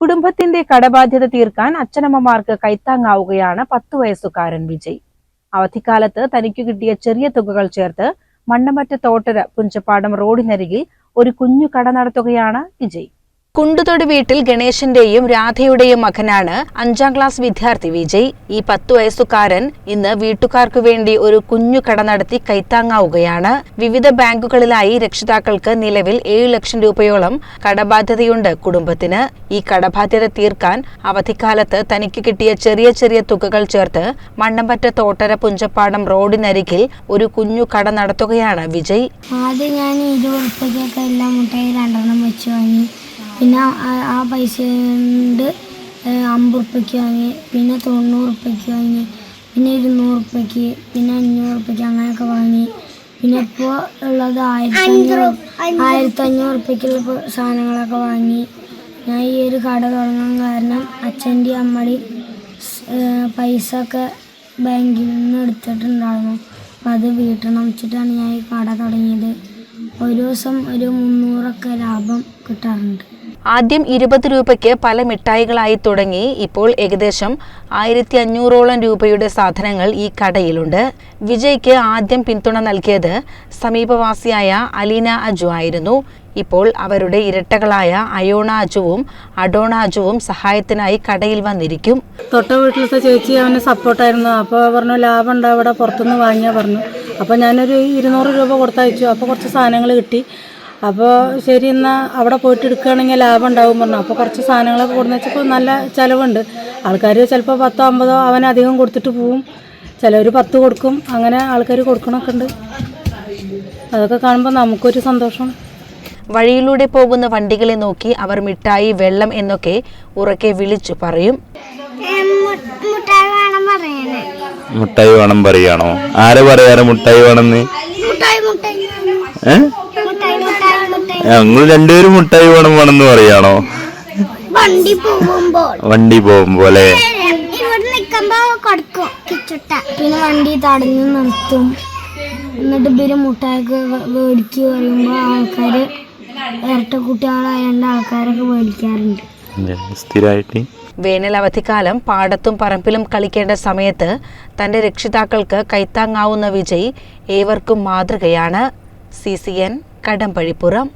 കുടുംബത്തിന്റെ കടബാധ്യത തീർക്കാൻ അച്ഛനമ്മമാർക്ക് കൈത്താങ്ങാവുകയാണ് പത്തു വയസ്സുകാരൻ വിജയ്. അവധിക്കാലത്ത് തനിക്ക് കിട്ടിയ ചെറിയ തുകകൾ ചേർത്ത് മണ്ണമറ്റ തോട്ടര പുഞ്ചപ്പാടം റോഡിനരികിൽ ഒരു കുഞ്ഞു കട നടത്തുകയാണ് വിജയ്. കുണ്ടുതൊടി വീട്ടിൽ ഗണേശന്റെയും രാധയുടെയും മകനാണ് അഞ്ചാം ക്ലാസ് വിദ്യാർത്ഥി വിജയ്. ഈ പത്തു വയസ്സുകാരൻ ഇന്ന് വീട്ടുകാർക്കു വേണ്ടി ഒരു കുഞ്ഞു കട നടത്തി കൈത്താങ്ങാവുകയാണ്. വിവിധ ബാങ്കുകളിലായി രക്ഷിതാക്കൾക്ക് നിലവിൽ ഏഴു ലക്ഷം രൂപയോളം കടബാധ്യതയുണ്ട് കുടുംബത്തിന്. ഈ കടബാധ്യത തീർക്കാൻ അവധിക്കാലത്ത് തനിക്ക് കിട്ടിയ ചെറിയ ചെറിയ തുകകൾ ചേർത്ത് മണ്ണമ്പറ്റ തോട്ടര പുഞ്ചപ്പാടം റോഡിനരികിൽ ഒരു കുഞ്ഞു കട നടത്തുകയാണ് വിജയ്. ആദ്യം ഞാൻ ഇരുപത് എല്ലാം രണ്ടെണ്ണം വെച്ച് വാങ്ങി. പിന്നെ ആ- പൈസ കൊണ്ട് അമ്പത് ഉറുപ്പ്യക്ക് വാങ്ങി പിന്നെ തൊണ്ണൂറ് ഉറുപ്പ്യക്ക് വാങ്ങി പിന്നെ ഇരുന്നൂറ് ഉറുപ്പ്യക്ക് പിന്നെ അഞ്ഞൂറ് ഉറുപ്പ്യക്ക് അങ്ങനെയൊക്കെ വാങ്ങി. പിന്നെ ഇപ്പോൾ ഉള്ളത് ആയിരത്തി അഞ്ഞൂറ് ആയിരത്തി അഞ്ഞൂറ്. ഉറുപ്പ്യക്കുള്ള സാധനങ്ങളൊക്കെ വാങ്ങി. ഞാൻ ഈ ഒരു കട തുടങ്ങാൻ കാരണം അച്ഛന്റെ അമ്മയുടെയും ഏഹ് പൈസ ഒക്കെ ബാങ്കിൽ നിന്ന് എടുത്തിട്ടുണ്ടായിരുന്നു. അപ്പം അത് വീട്ടണം വെച്ചിട്ടാണ് ഞാൻ ഈ കട തുടങ്ങിയത്. ഒരു ദിവസം ഒരു മുന്നൂറൊക്കെ ലാഭം കിട്ടാറുണ്ട്. ആദ്യം ഇരുപത് രൂപയ്ക്ക് പല മിഠായികളായി തുടങ്ങി. ഇപ്പോൾ ഏകദേശം ആയിരത്തി അഞ്ഞൂറോളം രൂപയുടെ സാധനങ്ങൾ ഈ കടയിലുണ്ട്. വിജയ്ക്ക് ആദ്യം പിന്തുണ നൽകിയത് സമീപവാസിയായ അലീന അജു ആയിരുന്നു. ഇപ്പോൾ അവരുടെ ഇരട്ടകളായ അയോണ അജുവും അഡോണ അജുവും സഹായത്തിനായി കടയിൽ വന്നിരിക്കും. തൊട്ട വീട്ടിലത്തെ ചേച്ചി അവന് സപ്പോർട്ടായിരുന്നു. അപ്പോൾ പറഞ്ഞു ലാഭം ഉണ്ട്? അവിടെ പുറത്തുനിന്ന് വാങ്ങിയാൽ പറഞ്ഞു. അപ്പോൾ ഞാനൊരു ഇരുന്നൂറ് രൂപ കൊടുത്തയച്ചു. അപ്പോൾ കുറച്ച് സാധനങ്ങൾ കിട്ടി. അപ്പോൾ ശരി എന്നാൽ അവിടെ പോയിട്ട് എടുക്കുകയാണെങ്കിൽ ലാഭം ഉണ്ടാവും പറഞ്ഞു. അപ്പോൾ കുറച്ച് സാധനങ്ങളൊക്കെ കൊടുന്ന് വെച്ചപ്പോൾ നല്ല ചിലവുണ്ട്. ആൾക്കാർ ചിലപ്പോൾ പത്തോ അമ്പതോ അവനധികം അധികം കൊടുത്തിട്ട് പോവും. ചിലവർ പത്ത് കൊടുക്കും. അങ്ങനെ ആൾക്കാർ കൊടുക്കണമൊക്കെ ഉണ്ട്. അതൊക്കെ കാണുമ്പോൾ നമുക്കൊരു സന്തോഷം. വഴിയിലൂടെ പോകുന്ന വണ്ടികളെ നോക്കി അവർ മിഠായി വെള്ളം എന്നൊക്കെ ഉറക്കെ വിളിച്ചു പറയും. മുട്ടായി വേണം പറയണേ. മുട്ടായി വേണം പറയാണോ? ആരെ പറയാറ് മുട്ടായി വേണമെന്ന്? മുട്ടായി ഞങ്ങൾ രണ്ടുപേരും മുട്ടായി വേണം വേണമെന്ന് പറയാണോ? വണ്ടി പോകുമ്പോൾ. വണ്ടി പോകുമ്പോ ഇവിടെ നിൽക്കുമ്പോ കൊടുക്കും കിച്ചുട്ട. പിന്നെ വണ്ടി തടഞ്ഞു നിർത്തും. എന്നിട്ട് ഇവർ മുട്ടായൊക്കെ മേടിക്കുക പറയുമ്പോൾ ആൾക്കാര് ഇരട്ട കുട്ടികളായതുകൊണ്ട് ആൾക്കാരൊക്കെ മേടിക്കാറുണ്ട് സ്ഥിരമായിട്ട് വേനൽ അവധിക്കാലം പാടത്തും പറമ്പിലും കളിക്കേണ്ട സമയത്ത് തന്റെ രക്ഷിതാക്കൾക്ക് കൈത്താങ്ങാവുന്ന വിജയ് ഏവർക്കും മാതൃകയാണ്. C C N Kadampazhipuram.